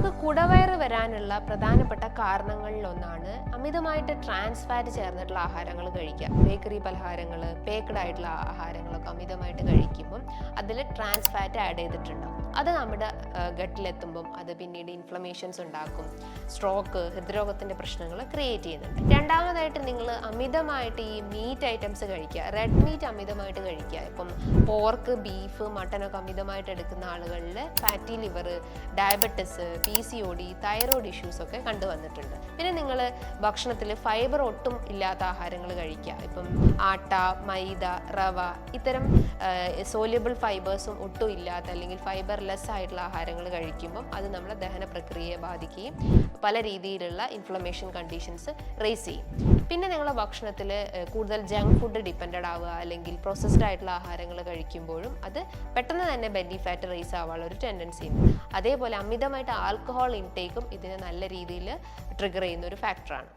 നമുക്ക് കുടവയറ് വരാനുള്ള പ്രധാനപ്പെട്ട കാരണങ്ങളിൽ ഒന്നാണ് അമിതമായിട്ട് ട്രാൻസ്ഫാറ്റ് ചേർന്നിട്ടുള്ള ആഹാരങ്ങൾ കഴിക്കുക. ബേക്കറി പലഹാരങ്ങൾ പേക്ക്ഡ് ആയിട്ടുള്ള ആഹാരങ്ങളൊക്കെ അമിതമായിട്ട് കഴിക്കുമ്പം അതിൽ ട്രാൻസ് ഫാറ്റ് ആഡ് ചെയ്തിട്ടുണ്ടാവും അത് നമ്മുടെ ഗട്ടിലെത്തുമ്പം അത് പിന്നീട് ഇൻഫ്ലമേഷൻസ് ഉണ്ടാക്കും സ്ട്രോക്ക് ഹൃദ്രോഗത്തിന്റെ പ്രശ്നങ്ങൾ ക്രിയേറ്റ് ചെയ്യുന്നുണ്ട്. രണ്ടാമതായിട്ട് നിങ്ങൾ അമിതമായിട്ട് ഈ മീറ്റ് ഐറ്റംസ് കഴിക്കുക. റെഡ് മീറ്റ് അമിതമായിട്ട് കഴിക്കുക. ഇപ്പം പോർക്ക് ബീഫ് മട്ടനൊക്കെ അമിതമായിട്ട് എടുക്കുന്ന ആളുകളിൽ fatty liver diabetes P C O D thyroid issues ഒക്കെ കണ്ടുവന്നിട്ടുണ്ട്. പിന്നെ നിങ്ങൾ ഭക്ഷണത്തിൽ ഫൈബർ ഒട്ടും ഇല്ലാത്ത ആഹാരങ്ങൾ കഴിക്കുക. ഇപ്പം ആട്ട മൈദ റവ ഇത്തരം സോല്യബിൾ ഫൈബേഴ്സും ഒട്ടും ഇല്ലാത്ത അല്ലെങ്കിൽ ഫൈബർ ലെസ് ആയിട്ടുള്ള ആഹാരങ്ങൾ കഴിക്കുമ്പം അത് നമ്മളെ ദഹന പ്രക്രിയയെ ബാധിക്കുകയും പല രീതിയിലുള്ള ഇൻഫ്ലമേഷൻ കണ്ടീഷൻസ് റേസ് ചെയ്യും. പിന്നെ നിങ്ങളുടെ ഭക്ഷണത്തിൽ കൂടുതൽ ജങ്ക് ഫുഡ് ഡിപ്പെൻഡഡ് ആവുക അല്ലെങ്കിൽ പ്രോസസ്ഡ് ആയിട്ടുള്ള ആഹാരങ്ങൾ കഴിക്കുമ്പോഴും അത് പെട്ടെന്ന് തന്നെ ബെല്ലി ഫാറ്റ് റേസ് ആവാനുള്ള ഒരു ടെൻഡൻസി ഉണ്ട്. അതേപോലെ അമിതമായിട്ട് ആൽക്കഹോൾ ഇൻടേക്കും ഇതിനെ നല്ല രീതിയിൽ ട്രിഗർ ചെയ്യുന്ന ഒരു ഫാക്ടറാണ്